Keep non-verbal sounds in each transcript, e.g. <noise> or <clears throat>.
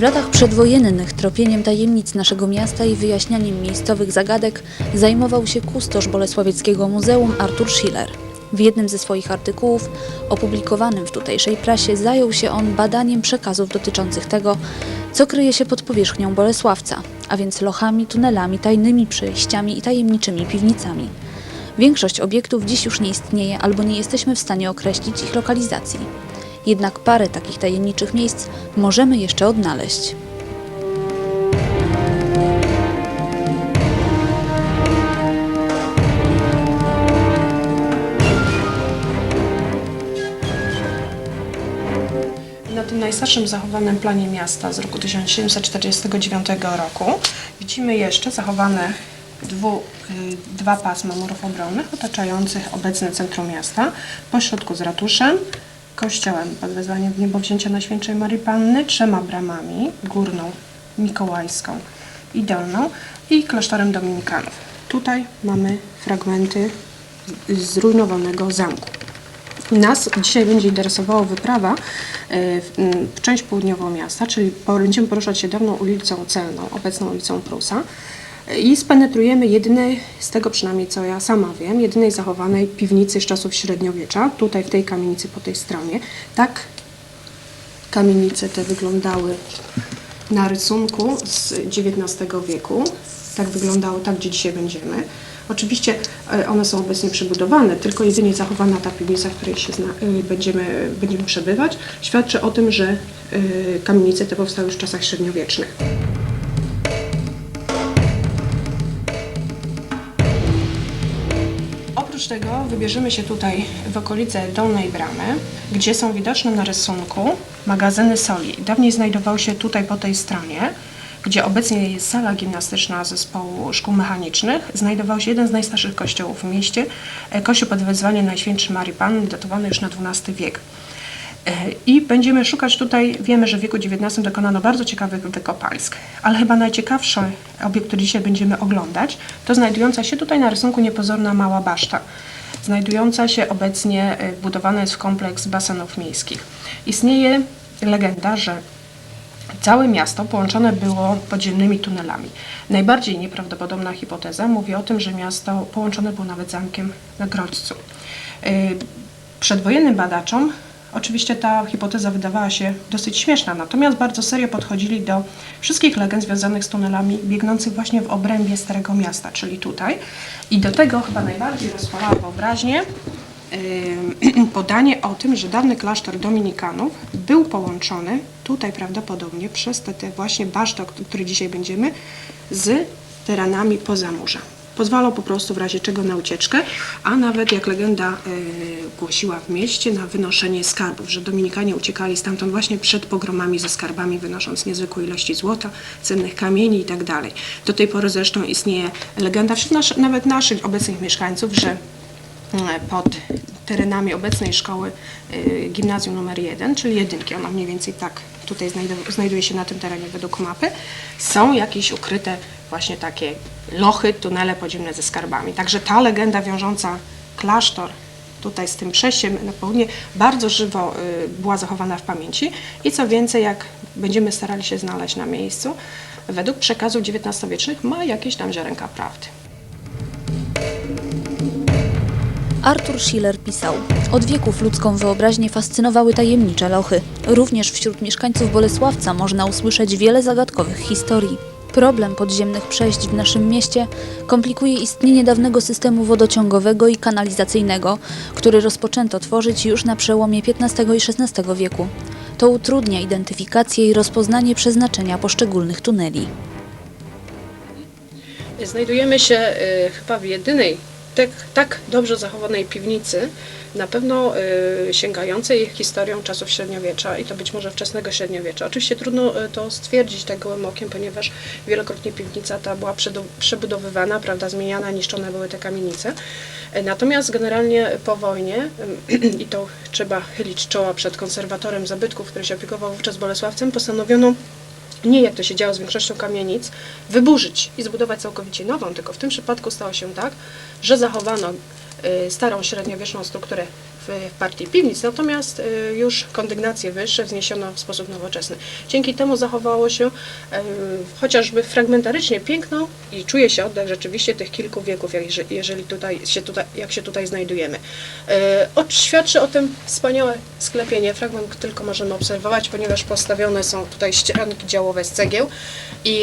W latach przedwojennych tropieniem tajemnic naszego miasta i wyjaśnianiem miejscowych zagadek zajmował się kustosz Bolesławieckiego Muzeum Artur Schiller. W jednym ze swoich artykułów, opublikowanym w tutejszej prasie, zajął się on badaniem przekazów dotyczących tego, co kryje się pod powierzchnią Bolesławca, a więc lochami, tunelami, tajnymi przejściami i tajemniczymi piwnicami. Większość obiektów dziś już nie istnieje albo nie jesteśmy w stanie określić ich lokalizacji. Jednak parę takich tajemniczych miejsc możemy jeszcze odnaleźć. Na tym najstarszym zachowanym planie miasta z roku 1749 roku widzimy jeszcze zachowane dwu, y, dwa pasma murów obronnych otaczających obecne centrum miasta, pośrodku z ratuszem, kościołem pod wezwaniem w Najświętszej Marii Panny, trzema bramami, górną, mikołajską i dolną i klasztorem dominikanów. Tutaj mamy fragmenty zrujnowanego zamku. Nas dzisiaj będzie interesowała wyprawa e, w, część południową miasta, czyli będziemy poruszać się dawną ulicą Celną, obecną ulicą Prusa i spenetrujemy jedynej, z tego przynajmniej co ja sama wiem, jedynej zachowanej piwnicy z czasów średniowiecza, tutaj w tej kamienicy po tej stronie. Tak kamienice te wyglądały na rysunku z XIX wieku. Tak wyglądało, tak gdzie dzisiaj będziemy. Oczywiście e, one są obecnie przebudowane, tylko jedynie zachowana ta piwnica, w której się zna, y, będziemy, będziemy przebywać, świadczy o tym, że y, kamienice te powstały już w czasach średniowiecznych. Tego wybierzemy się tutaj w okolice Dolnej Bramy, gdzie są widoczne na rysunku magazyny soli. Dawniej znajdowały się tutaj po tej stronie, gdzie obecnie jest sala gimnastyczna zespołu szkół mechanicznych. Znajdował się jeden z najstarszych kościołów w mieście, e, kościół pod wezwaniem Najświętszej Marii Panny, datowany już na XII wiek. E, I będziemy szukać tutaj, wiemy, że w wieku XIX dokonano bardzo ciekawych wykopalisk, ale chyba najciekawszy obiekt, który dzisiaj będziemy oglądać, to znajdująca się tutaj na rysunku niepozorna mała baszta, znajdująca się obecnie, e, budowana jest w kompleks basenów miejskich. Istnieje legenda, że Całe miasto połączone było podziemnymi tunelami. Najbardziej nieprawdopodobna hipoteza mówi o tym, że miasto połączone było nawet zamkiem na Grodźcu. Yy, Przedwojennym badaczom oczywiście ta hipoteza wydawała się dosyć śmieszna, natomiast bardzo serio podchodzili do wszystkich legend związanych z tunelami biegnących właśnie w obrębie Starego Miasta, czyli tutaj. I do tego chyba najbardziej rozpalała wyobraźnię <clears throat> podanie o tym, że dawny klasztor dominikanów był połączony tutaj prawdopodobnie przez te, te właśnie baszty, o dzisiaj będziemy, z terenami poza morza. Pozwalał po prostu w razie czego na ucieczkę, a nawet jak legenda y, głosiła w mieście na wynoszenie skarbów, że Dominikanie uciekali stamtąd właśnie przed pogromami ze skarbami, wynosząc niezwykłe ilości złota, cennych kamieni i tak. Do tej pory zresztą istnieje legenda wśród nasz, nawet naszych obecnych mieszkańców, że e, pod terenami obecnej szkoły y, gimnazjum numer 1, czyli jedynki, ona mniej więcej tak tutaj znajdu- znajduje się na tym terenie według mapy, są jakieś ukryte właśnie takie lochy, tunele podziemne ze skarbami. Także ta legenda wiążąca klasztor tutaj z tym przejściem na południe bardzo żywo y, była zachowana w pamięci i co więcej, jak będziemy starali się znaleźć na miejscu, według przekazów XIX-wiecznych ma jakieś tam ziarenka prawdy. Artur Schiller pisał: Od wieków ludzką wyobraźnię fascynowały tajemnicze lochy. Również wśród mieszkańców Bolesławca można usłyszeć wiele zagadkowych historii. Problem podziemnych przejść w naszym mieście komplikuje istnienie dawnego systemu wodociągowego i kanalizacyjnego, który rozpoczęto tworzyć już na przełomie XV i XVI wieku. To utrudnia identyfikację i rozpoznanie przeznaczenia poszczególnych tuneli. Znajdujemy się y, chyba w jedynej tak, tak dobrze zachowanej piwnicy, na pewno y, sięgającej historią czasów średniowiecza i to być może wczesnego średniowiecza. Oczywiście trudno y, to stwierdzić tak gołym okiem, ponieważ wielokrotnie piwnica ta była przebudowywana, prawda, zmieniana, niszczone były te kamienice. Y, Natomiast generalnie po wojnie, y, <clears throat> i to trzeba chylić czoła przed konserwatorem zabytków, który się opiekował wówczas Bolesławcem, postanowiono nie jak to się działo z większością kamienic, wyburzyć i zbudować całkowicie nową, tylko w tym przypadku stało się tak, że zachowano y, starą średniowieczną strukturę w, partii piwnic, natomiast y, już kondygnacje wyższe wzniesiono w sposób nowoczesny. Dzięki temu zachowało się y, chociażby fragmentarycznie piękno i czuje się oddech rzeczywiście tych kilku wieków, jeżeli- tutaj się tutaj, jak się tutaj znajdujemy. Y, świadczy o tym wspaniałe sklepienie. Fragment tylko możemy obserwować, ponieważ postawione są tutaj ścianki działowe z cegieł i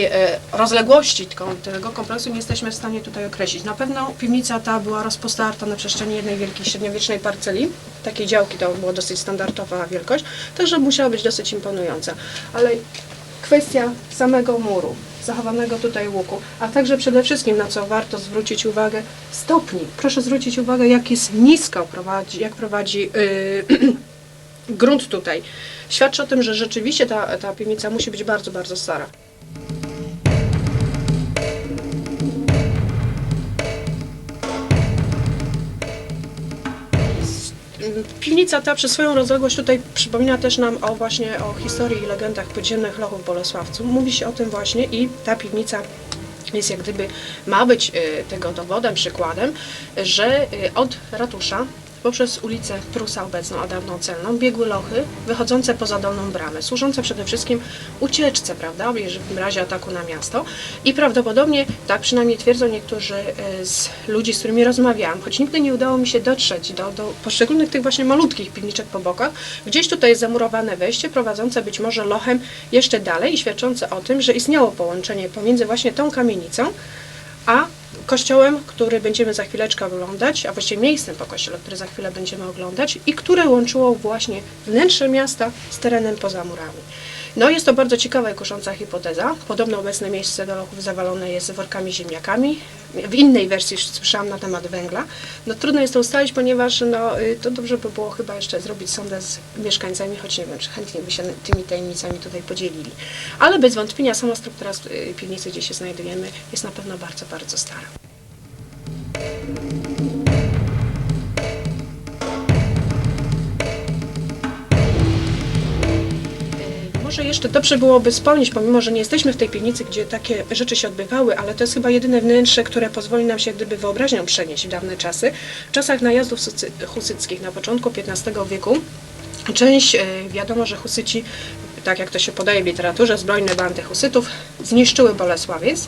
rozległości tego kompleksu nie jesteśmy w stanie tutaj określić. Na pewno piwnica ta była rozpostarta na przestrzeni jednej wielkiej średniowiecznej parceli. Takiej działki to była dosyć standardowa wielkość, także musiała być dosyć imponująca. Ale kwestia samego muru, zachowanego tutaj łuku, a także przede wszystkim na co warto zwrócić uwagę, stopni. Proszę zwrócić uwagę, jak jest nisko prowadzi, jak prowadzi yy, <clears throat> grunt tutaj. Świadczy o tym, że rzeczywiście ta, ta piwnica musi być bardzo, bardzo stara. Piwnica ta przez swoją rozległość tutaj przypomina też nam o właśnie o historii i legendach podziemnych lochów Bolesławcu. Mówi się o tym właśnie i ta piwnica jest jak gdyby ma być y, tego dowodem, przykładem, że y, od ratusza poprzez ulicę Prusa obecną, a dawną celną, biegły lochy wychodzące poza dolną bramę, służące przede wszystkim ucieczce, prawda, w razie ataku na miasto. I prawdopodobnie, tak przynajmniej twierdzą niektórzy y, z ludzi, z którymi rozmawiałam, choć nigdy nie udało mi się dotrzeć do, do poszczególnych tych właśnie malutkich piwniczek po bokach, gdzieś tutaj jest zamurowane wejście prowadzące być może lochem jeszcze dalej i świadczące o tym, że istniało połączenie pomiędzy właśnie tą kamienicą, a kościołem, który będziemy za chwileczkę oglądać, a właściwie miejscem po kościele, który za chwilę będziemy oglądać i które łączyło właśnie wnętrze miasta z terenem poza murami. No jest to bardzo ciekawa i kusząca hipoteza. Podobno obecne miejsce do lochów zawalone jest workami ziemniakami. W innej wersji słyszałam na temat węgla. No trudno jest to ustalić, ponieważ no, y, to dobrze by było chyba jeszcze zrobić sondę z mieszkańcami, choć nie wiem, czy chętnie by się tymi tajemnicami tutaj podzielili. Ale bez wątpienia sama struktura y, piwnicy, gdzie się znajdujemy, jest na pewno bardzo, bardzo stara. Może jeszcze dobrze byłoby wspomnieć, pomimo że nie jesteśmy w tej piwnicy, gdzie takie rzeczy się odbywały, ale to jest chyba jedyne wnętrze, które pozwoli nam się gdyby wyobraźnią przenieść w dawne czasy. W czasach najazdów husyckich na początku XV wieku część, y, wiadomo, że Husyci, tak jak to się podaje w literaturze, zbrojne bandy Husytów zniszczyły Bolesławiec.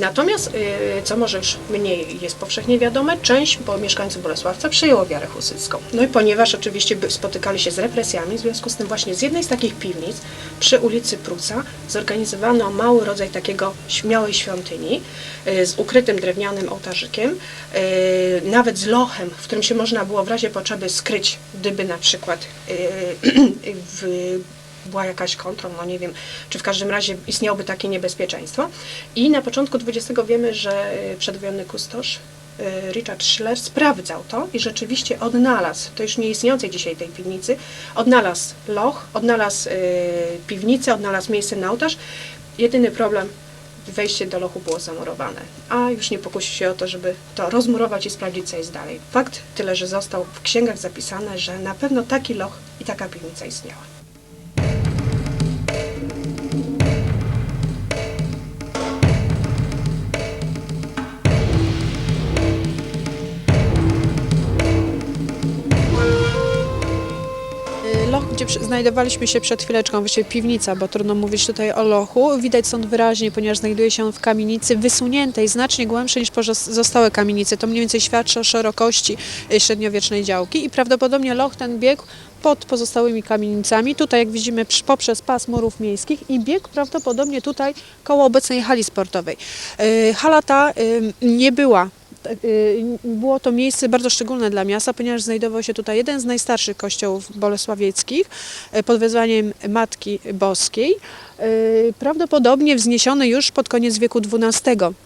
Natomiast, y, co może już mniej jest powszechnie wiadome, część mieszkańców Bolesławca przyjęło wiarę husycką. No i ponieważ oczywiście spotykali się z represjami, w związku z tym właśnie z jednej z takich piwnic przy ulicy Prusa zorganizowano mały rodzaj takiego śmiałej świątyni y, z ukrytym drewnianym ołtarzykiem, y, nawet z lochem, w którym się można było w razie potrzeby skryć, gdyby na przykład <clears throat> w była jakaś kontrol, no nie wiem, czy w każdym razie istniałoby takie niebezpieczeństwo. I na początku XX wiemy, że y, przedwojenny kustosz y, Richard Schiller sprawdzał to i rzeczywiście odnalazł, to już nie istniejącej dzisiaj tej piwnicy, odnalazł loch, odnalazł y, piwnicę, odnalazł miejsce na ołtarz. Jedyny problem, wejście do lochu było zamurowane, a już nie pokusił się o to, żeby to rozmurować i sprawdzić, co jest dalej. Fakt tyle, że został w księgach zapisane, że na pewno taki loch i taka piwnica istniała. Gdzie znajdowaliśmy się przed chwileczką, właściwie piwnica, bo trudno mówić tutaj o lochu. Widać stąd wyraźnie, ponieważ znajduje się on w kamienicy wysuniętej, znacznie głębszej niż pozostałe kamienice. To mniej więcej świadczy o szerokości y, średniowiecznej działki i prawdopodobnie loch ten biegł pod pozostałymi kamienicami. Tutaj, jak widzimy, poprzez pas murów miejskich i biegł prawdopodobnie tutaj koło obecnej hali sportowej. Y, Hala ta nie była było to miejsce bardzo szczególne dla miasta, ponieważ znajdował się tutaj jeden z najstarszych kościołów bolesławieckich y, pod wezwaniem Matki Boskiej, y, prawdopodobnie wzniesiony już pod koniec wieku XII.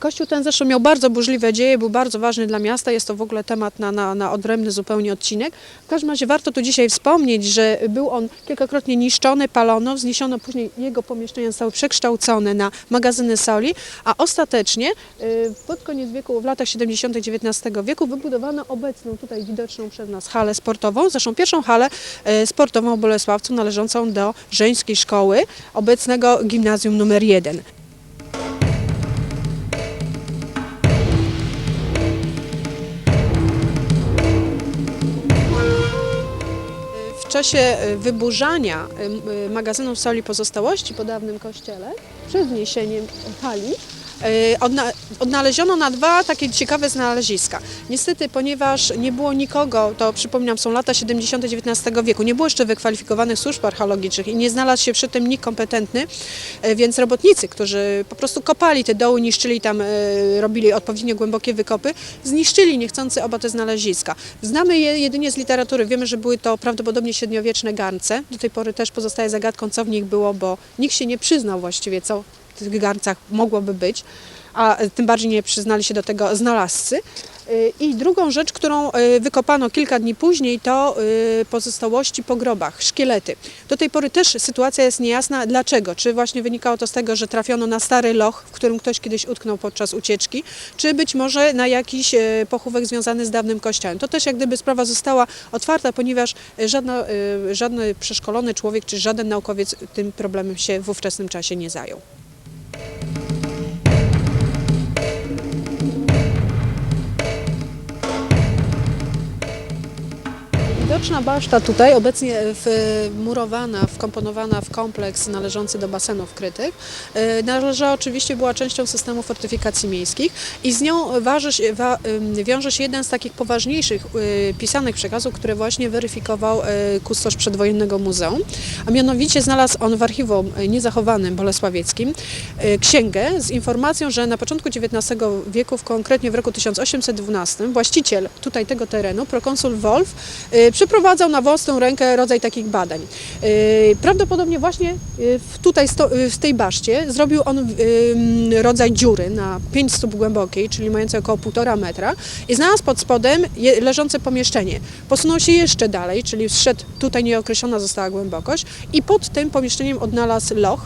Kościół ten zresztą miał bardzo burzliwe dzieje, był bardzo ważny dla miasta. Jest to w ogóle temat na, na, na odrębny zupełnie odcinek. W każdym razie warto tu dzisiaj wspomnieć, że był on kilkakrotnie niszczony, palono, wzniesiono później jego pomieszczenia zostały przekształcone na magazyny soli, a ostatecznie y, pod koniec wieku, w latach 70. XIX wieku wybudowano obecną tutaj widoczną przez nas halę sportową, zresztą pierwszą halę y, sportową w Bolesławcu należącą do żeńskiej szkoły, obecnego gimnazjum numer 1. czasie y, wyburzania y, y, magazynu soli pozostałości po dawnym kościele, przed wniesieniem odna- odnaleziono na dwa takie ciekawe znaleziska. Niestety, ponieważ nie było nikogo, to przypominam, są lata 70. XIX wieku, nie było jeszcze wykwalifikowanych służb archeologicznych i nie znalazł się przy tym nikt kompetentny, y, więc robotnicy, którzy po prostu kopali te doły, niszczyli tam, y, robili odpowiednio głębokie wykopy, zniszczyli niechcący oba te znaleziska. Znamy je jedynie z literatury. Wiemy, że były to prawdopodobnie średniowieczne garnce. Do tej pory też pozostaje zagadką, co w nich było, bo nikt się nie przyznał właściwie, co tych garncach mogłoby być, a tym bardziej nie przyznali się do tego znalazcy. Y, I drugą rzecz, którą y, wykopano kilka dni później, to y, pozostałości po grobach, szkielety. Do tej pory też sytuacja jest niejasna. Dlaczego? Czy właśnie wynikało to z tego, że trafiono na stary loch, w którym ktoś kiedyś utknął podczas ucieczki, czy być może na jakiś pochówek związany z dawnym kościołem. To też jak gdyby sprawa została otwarta, ponieważ żadna, żadny przeszkolony człowiek, czy żaden naukowiec tym problemem się w ówczesnym czasie nie zajął. Thank you. Widoczna baszta tutaj, obecnie wmurowana, wkomponowana w kompleks należący do basenów krytych, e, należała oczywiście, była częścią systemu fortyfikacji miejskich i z nią waży, wa, wiąże się jeden z takich poważniejszych y, pisanych przekazów, które właśnie weryfikował y, kustosz przedwojennego muzeum, a mianowicie znalazł on w archiwum y, niezachowanym bolesławieckim y, księgę z informacją, że na początku XIX wieku, konkretnie w roku 1812, właściciel tutaj tego terenu, prokonsul Wolf, y, przeprowadzał na własną rękę rodzaj takich badań. Y, Prawdopodobnie właśnie y, tutaj y, w tej baszcie zrobił on y, rodzaj dziury na 5 stóp głębokiej, czyli mającej około 1,5 metra i znalazł pod spodem leżące pomieszczenie. Posunął się jeszcze dalej, czyli zszedł, tutaj nieokreślona została głębokość i pod tym pomieszczeniem odnalazł loch,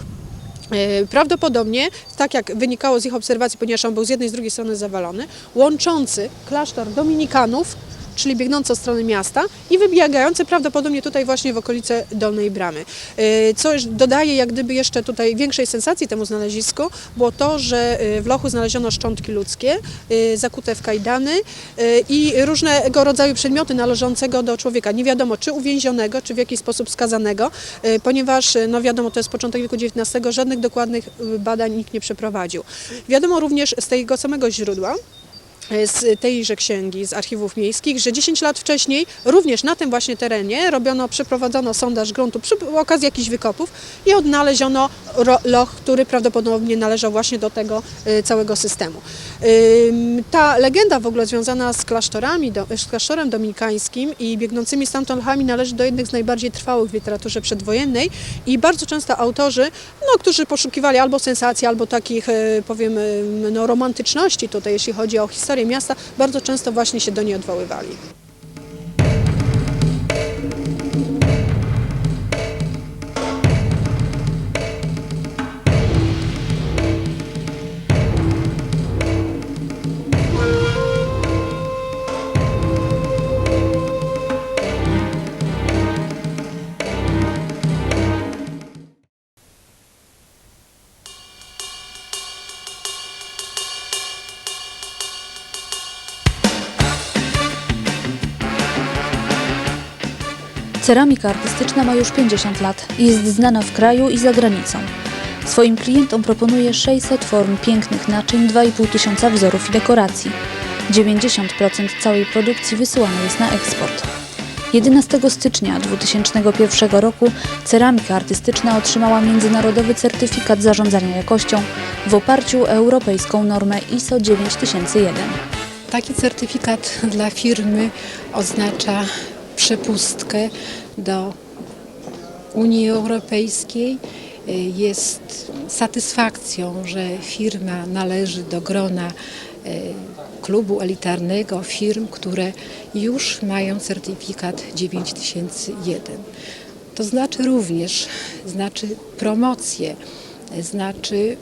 Prawdopodobnie, tak jak wynikało z ich obserwacji, ponieważ on był z jednej i z drugiej strony zawalony, łączący klasztor dominikanów, czyli biegnący od strony miasta i wybiegający prawdopodobnie tutaj właśnie w okolice Dolnej Bramy. E, Co dodaje jak gdyby jeszcze tutaj większej sensacji temu znalezisku, było to, że e, w lochu znaleziono szczątki ludzkie, e, zakute w kajdany i różnego rodzaju przedmioty należącego do człowieka. Nie wiadomo, czy uwięzionego, czy w jakiś sposób skazanego, ponieważ, no wiadomo, to jest początek wieku XIX, żadnych dokładnych badań nikt nie przeprowadził. Wiadomo również z tego samego źródła, z tejże księgi, z archiwów miejskich, że 10 lat wcześniej również na tym właśnie terenie robiono, przeprowadzono sondaż gruntu przy okazji jakichś wykopów i odnaleziono loch, który prawdopodobnie należał właśnie do tego e, całego systemu. Ta legenda w ogóle związana z klasztorami, z klasztorem dominikańskim i biegnącymi stamtąd lochami należy do jednych z najbardziej trwałych w literaturze przedwojennej i bardzo często autorzy, no, którzy poszukiwali albo sensacji, albo takich, e, powiem, e, no, romantyczności tutaj, jeśli chodzi o historię miasta, bardzo często właśnie się do niej odwoływali. Ceramika artystyczna ma już 50 lat i jest znana w kraju i za granicą. Swoim klientom proponuje 600 form pięknych naczyń, 2,5 tysiąca wzorów i dekoracji. 90% całej produkcji wysyłane jest na eksport. 11 stycznia 2001 roku ceramika artystyczna otrzymała międzynarodowy certyfikat zarządzania jakością w oparciu o europejską normę ISO 9001. Taki certyfikat dla firmy oznacza przepustkę do Unii Europejskiej y, jest satysfakcją, że firma należy do grona y, klubu elitarnego firm, które już mają certyfikat 9001. To znaczy również, znaczy promocję, znaczy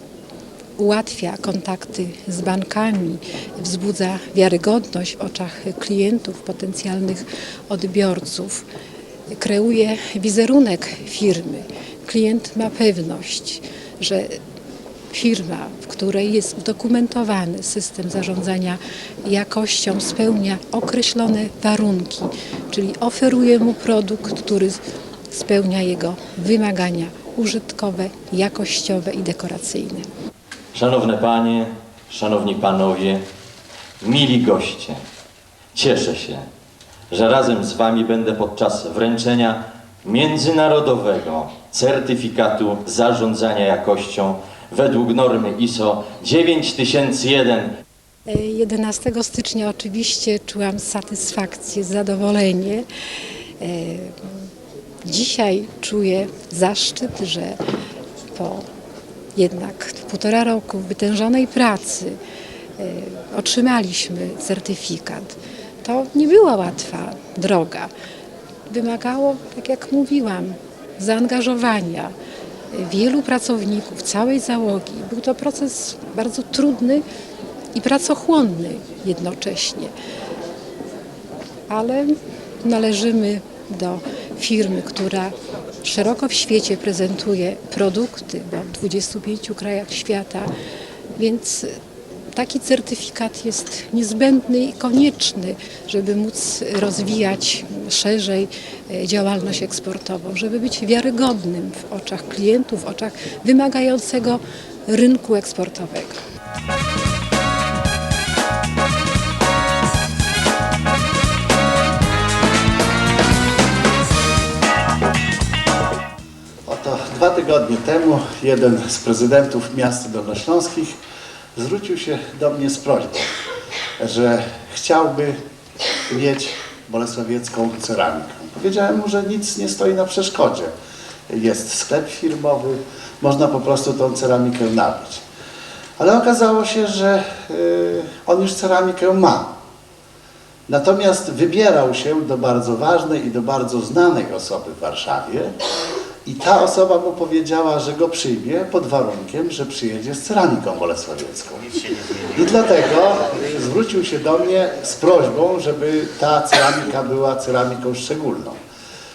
ułatwia kontakty z bankami, wzbudza wiarygodność w oczach klientów, potencjalnych odbiorców, kreuje wizerunek firmy. Klient ma pewność, że firma, w której jest udokumentowany system zarządzania jakością, spełnia określone warunki, czyli oferuje mu produkt, który spełnia jego wymagania użytkowe, jakościowe i dekoracyjne. Szanowne Panie, Szanowni Panowie, mili goście, cieszę się, że razem z Wami będę podczas wręczenia międzynarodowego certyfikatu zarządzania jakością według normy ISO 9001 11 stycznia oczywiście czułam satysfakcję, zadowolenie. E, Dzisiaj czuję zaszczyt, że po jednak półtora roku wytężonej pracy e, otrzymaliśmy certyfikat. To nie była łatwa droga. Wymagało, tak jak mówiłam, zaangażowania wielu pracowników, całej załogi. Był to proces bardzo trudny i pracochłonny jednocześnie. Ale należymy do firmy, która szeroko w świecie prezentuje produkty, bo w 25 krajach świata, więc taki certyfikat jest niezbędny i konieczny, żeby móc rozwijać szerzej e, działalność eksportową, żeby być wiarygodnym w oczach klientów, w oczach wymagającego rynku eksportowego. Tygodnie temu jeden z prezydentów miast dolnośląskich zwrócił się do mnie z prośbą, że chciałby mieć bolesławiecką ceramikę. Powiedziałem mu, że nic nie stoi na przeszkodzie. Jest sklep firmowy, można po prostu tą ceramikę nabyć. Ale okazało się, że y, on już ceramikę ma. Natomiast wybierał się do bardzo ważnej i do bardzo znanej osoby w Warszawie i ta osoba mu powiedziała, że go przyjmie pod warunkiem, że przyjedzie z ceramiką bolesławiecką. I dlatego zwrócił się do mnie z prośbą, żeby ta ceramika była ceramiką szczególną,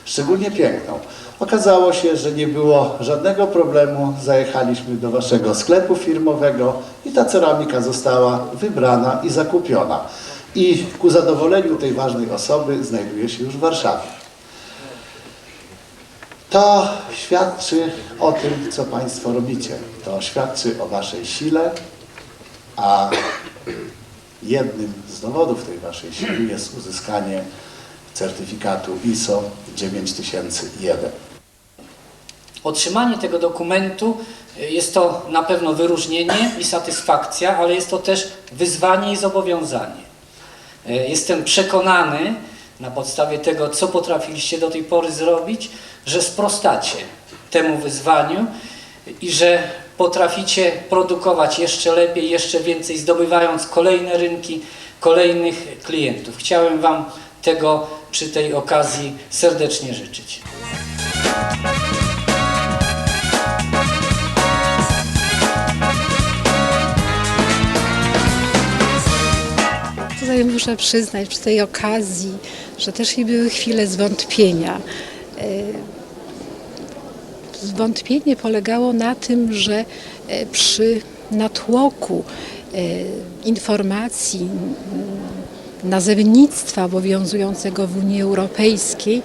szczególnie piękną. Okazało się, że nie było żadnego problemu. Zajechaliśmy do waszego sklepu firmowego i ta ceramika została wybrana i zakupiona. I ku zadowoleniu tej ważnej osoby znajduje się już w Warszawie. To świadczy o tym, co Państwo robicie. To świadczy o Waszej sile, a jednym z dowodów tej Waszej siły jest uzyskanie certyfikatu ISO 9001. Otrzymanie tego dokumentu y, jest to na pewno wyróżnienie i satysfakcja, ale jest to też wyzwanie i zobowiązanie. Y, Jestem przekonany na podstawie tego, co potrafiliście do tej pory zrobić, że sprostacie temu wyzwaniu i że potraficie produkować jeszcze lepiej, jeszcze więcej, zdobywając kolejne rynki, kolejnych klientów. Chciałem Wam tego przy tej okazji serdecznie życzyć. Tutaj muszę przyznać przy tej okazji, że też i były chwile zwątpienia. E, Zwątpienie polegało na tym, że e, przy natłoku e, informacji, m, nazewnictwa obowiązującego w Unii Europejskiej,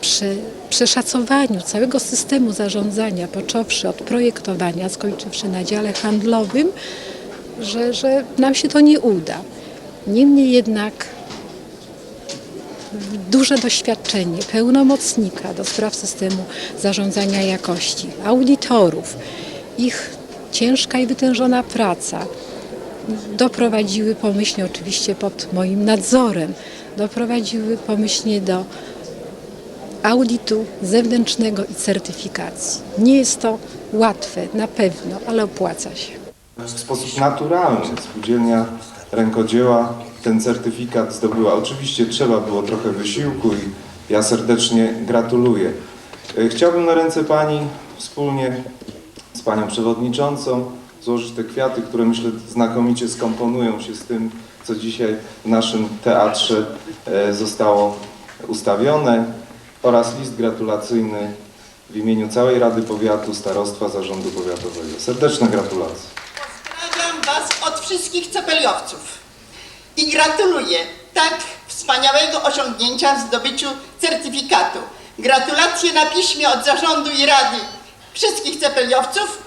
przy przeszacowaniu całego systemu zarządzania, począwszy od projektowania, skończywszy na dziale handlowym, że, że nam się to nie uda. Niemniej jednak duże doświadczenie pełnomocnika do spraw systemu zarządzania jakości, audytorów, ich ciężka i wytężona praca doprowadziły pomyślnie, oczywiście pod moim nadzorem, doprowadziły pomyślnie do audytu zewnętrznego i certyfikacji. Nie jest to łatwe, na pewno, ale opłaca się. W sposób naturalny spółdzielnia rękodzieła ten certyfikat zdobyła. Oczywiście trzeba było trochę wysiłku i ja serdecznie gratuluję. E, Chciałbym na ręce Pani wspólnie z Panią Przewodniczącą złożyć te kwiaty, które myślę znakomicie skomponują się z tym, co dzisiaj w naszym teatrze e, zostało ustawione oraz list gratulacyjny w imieniu całej Rady Powiatu, Starostwa Zarządu Powiatowego. Serdeczne gratulacje. Pozdrawiam Was od wszystkich cepeliowców i gratuluję tak wspaniałego osiągnięcia w zdobyciu certyfikatu. Gratulacje na piśmie od zarządu i rady wszystkich cepeliowców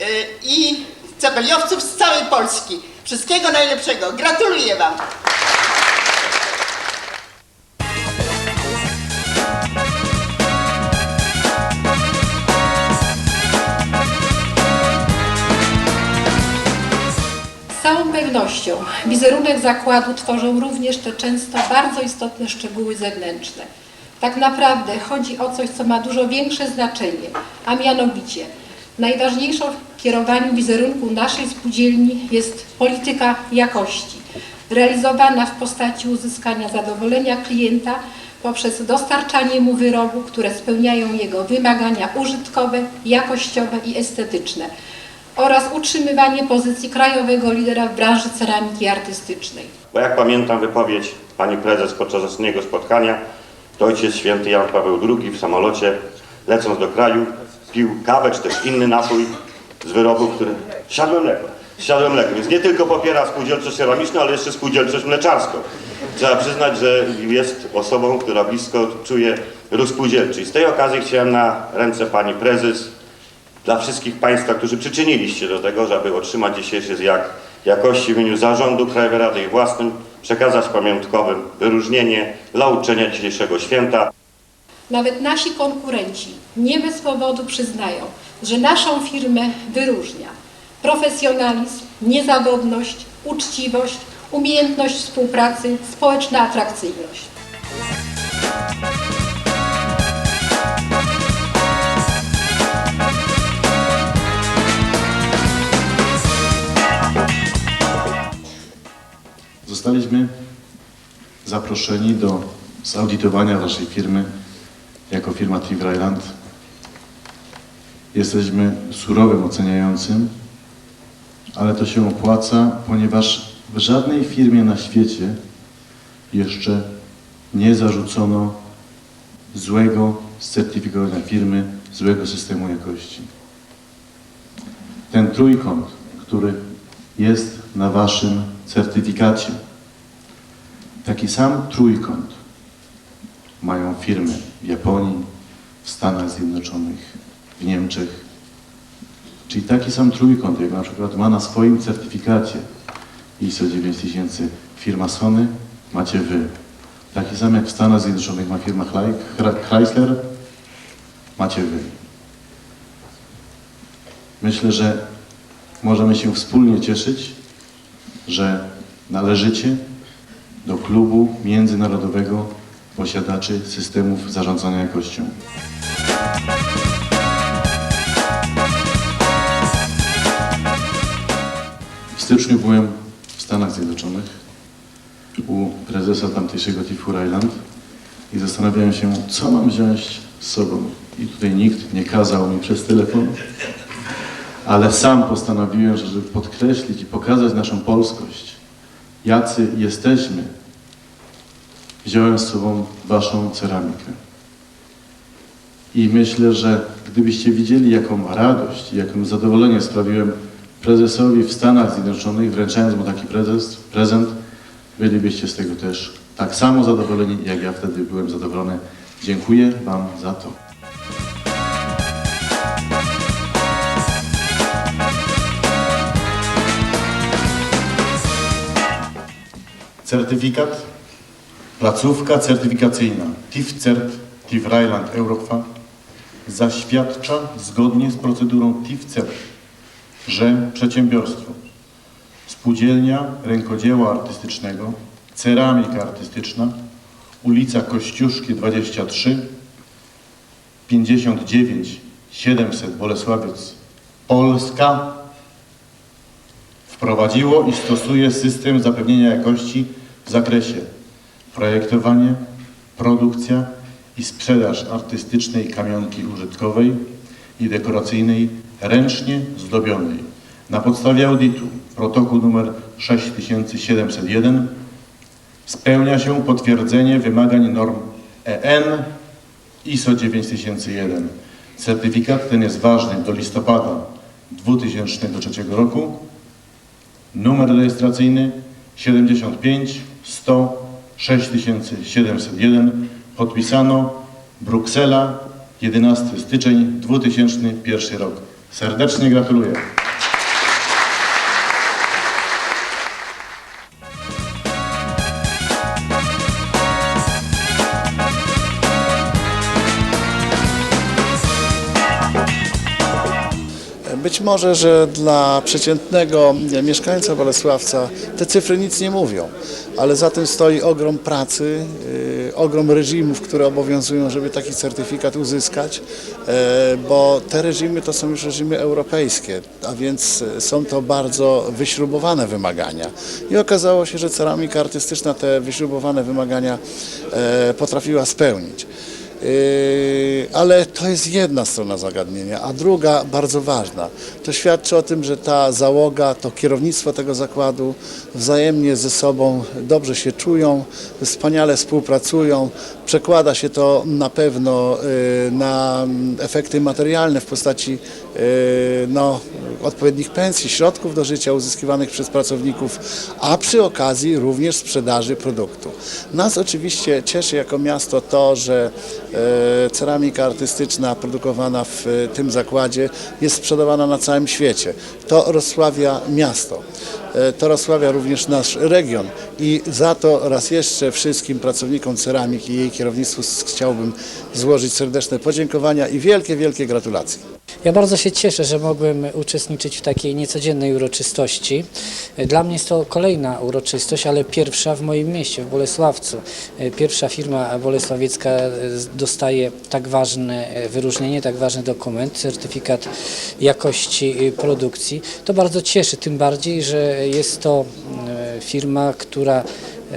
yy, i cepeliowców z całej Polski. Wszystkiego najlepszego. Gratuluję Wam. Całą pewnością wizerunek zakładu tworzą również te często bardzo istotne szczegóły zewnętrzne. Tak naprawdę chodzi o coś, co ma dużo większe znaczenie, a mianowicie najważniejszą w kierowaniu wizerunku naszej spółdzielni jest polityka jakości, realizowana w postaci uzyskania zadowolenia klienta poprzez dostarczanie mu wyrobów, które spełniają jego wymagania użytkowe, jakościowe i estetyczne oraz utrzymywanie pozycji krajowego lidera w branży ceramiki artystycznej. Bo jak pamiętam wypowiedź pani prezes podczas ostatniego spotkania, to ojciec święty Jan Paweł II w samolocie, lecąc do kraju, pił kawę czy też inny napój z wyrobów, które... Siadłem mleko. Siadłem mleko. Więc nie tylko popiera spółdzielczość ceramiczną, ale jeszcze spółdzielczość mleczarską. Trzeba przyznać, że jest osobą, która blisko czuje ruch spółdzielczy. I z tej okazji chciałem na ręce pani prezes dla wszystkich Państwa, którzy przyczyniliście do tego, żeby otrzymać dzisiejszy zjak jakości w imieniu Zarządu Krajowej Rady i własnym, przekazać pamiątkowym wyróżnienie dla uczczenia dzisiejszego święta. Nawet nasi konkurenci nie bez powodu przyznają, że naszą firmę wyróżnia profesjonalizm, niezawodność, uczciwość, umiejętność współpracy, społeczna atrakcyjność. Zostaliśmy zaproszeni do zaudytowania naszej firmy jako firma Tiv Island. Jesteśmy surowym oceniającym, ale to się opłaca, ponieważ w żadnej firmie na świecie jeszcze nie zarzucono złego certyfikowania firmy, złego systemu jakości. Ten trójkąt, który jest na Waszym certyfikacie, taki sam trójkąt mają firmy w Japonii, w Stanach Zjednoczonych, w Niemczech. Czyli taki sam trójkąt, jak na przykład ma na swoim certyfikacie ISO 9000 firma Sony, macie Wy. Taki sam jak w Stanach Zjednoczonych ma firma Chrysler- macie Wy. Myślę, że możemy się wspólnie cieszyć, że należycie do klubu międzynarodowego posiadaczy systemów zarządzania jakością. W styczniu byłem w Stanach Zjednoczonych u prezesa tamtejszego Tifur Island i zastanawiałem się, co mam wziąć z sobą. I tutaj nikt nie kazał mi przez telefon, ale sam postanowiłem, że żeby podkreślić i pokazać naszą polskość, jacy jesteśmy, wziąłem z sobą waszą ceramikę. I myślę, że gdybyście widzieli, jaką radość jaką zadowolenie sprawiłem prezesowi w Stanach Zjednoczonych, wręczając mu taki prezes, prezent, bylibyście z tego też tak samo zadowoleni, jak ja wtedy byłem zadowolony. Dziękuję Wam za to. Certyfikat, placówka certyfikacyjna TIFCERT, TIF Rheinland Europa zaświadcza zgodnie z procedurą TIFCERT, że przedsiębiorstwo, spółdzielnia rękodzieła artystycznego, ceramika artystyczna, ulica Kościuszki 23, 59 700 Bolesławiec Polska wprowadziło i stosuje system zapewnienia jakości w zakresie projektowanie, produkcja i sprzedaż artystycznej kamionki użytkowej i dekoracyjnej ręcznie zdobionej. Na podstawie audytu protokół nr 6701 spełnia się potwierdzenie wymagań norm EN ISO 9001. Certyfikat ten jest ważny do listopada 2003 roku. Numer rejestracyjny 75 100 6701. Podpisano Bruksela 11 styczeń 2001 rok. Serdecznie gratuluję. Może, że dla przeciętnego mieszkańca Bolesławca te cyfry nic nie mówią, ale za tym stoi ogrom pracy, yy, ogrom reżimów, które obowiązują, żeby taki certyfikat uzyskać, e, bo te reżimy to są już reżimy europejskie, a więc są to bardzo wyśrubowane wymagania. I okazało się, że ceramika artystyczna te wyśrubowane wymagania potrafiła spełnić. Yy, Ale to jest jedna strona zagadnienia, a druga bardzo ważna. To świadczy o tym, że ta załoga, to kierownictwo tego zakładu wzajemnie ze sobą dobrze się czują, wspaniale współpracują. Przekłada się to na pewno yy, na efekty materialne w postaci yy, no, odpowiednich pensji, środków do życia uzyskiwanych przez pracowników, a przy okazji również sprzedaży produktu. Nas oczywiście cieszy jako miasto to, że e, ceramika artystyczna produkowana w e, tym zakładzie jest sprzedawana na całym świecie. To rozsławia miasto. E, To rozsławia również nasz region i za to raz jeszcze wszystkim pracownikom ceramiki i jej kierownictwu chciałbym złożyć serdeczne podziękowania i wielkie, wielkie gratulacje. Ja bardzo się cieszę, że mogłem uczestniczyć w takiej niecodziennej uroczystości. Dla mnie jest to kolejna uroczystość, ale pierwsza w moim mieście, w Bolesławcu. Pierwsza firma bolesławiecka dostaje tak ważne wyróżnienie, tak ważny dokument, certyfikat jakości produkcji. To bardzo cieszy, tym bardziej, że jest to e, firma, która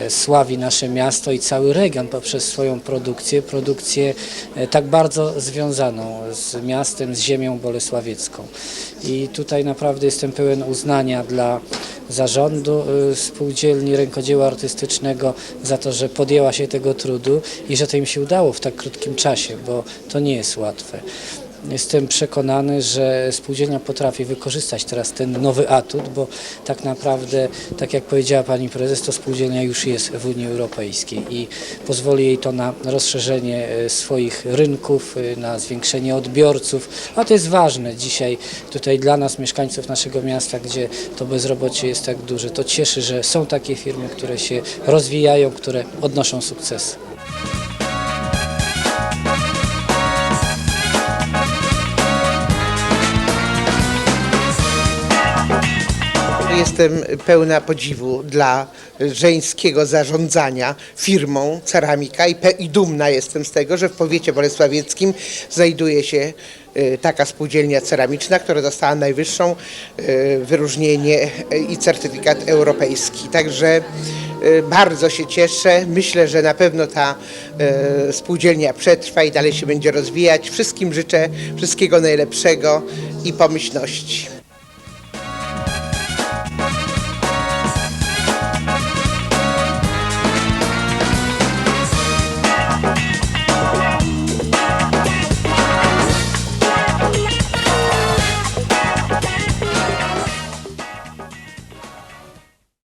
sławi nasze miasto i cały region poprzez swoją produkcję, produkcję e, tak bardzo związaną z miastem, z ziemią bolesławiecką. I tutaj naprawdę jestem pełen uznania dla zarządu e, Spółdzielni Rękodzieła Artystycznego za to, że podjęła się tego trudu i że to im się udało w tak krótkim czasie, bo to nie jest łatwe. Jestem przekonany, że spółdzielnia potrafi wykorzystać teraz ten nowy atut, bo tak naprawdę, tak jak powiedziała Pani Prezes, to spółdzielnia już jest w Unii Europejskiej i pozwoli jej to na rozszerzenie e, swoich rynków, e, na zwiększenie odbiorców, a to jest ważne dzisiaj tutaj dla nas, mieszkańców naszego miasta, gdzie to bezrobocie jest tak duże. To cieszy, że są takie firmy, które się rozwijają, które odnoszą sukcesy. Jestem pełna podziwu dla żeńskiego zarządzania firmą Ceramika i, i dumna jestem z tego, że w powiecie bolesławieckim znajduje się e, taka spółdzielnia ceramiczna, która dostała najwyższą e, wyróżnienie e, i certyfikat europejski. Także bardzo się cieszę. Myślę, że na pewno ta spółdzielnia przetrwa i dalej się będzie rozwijać. Wszystkim życzę wszystkiego najlepszego i pomyślności.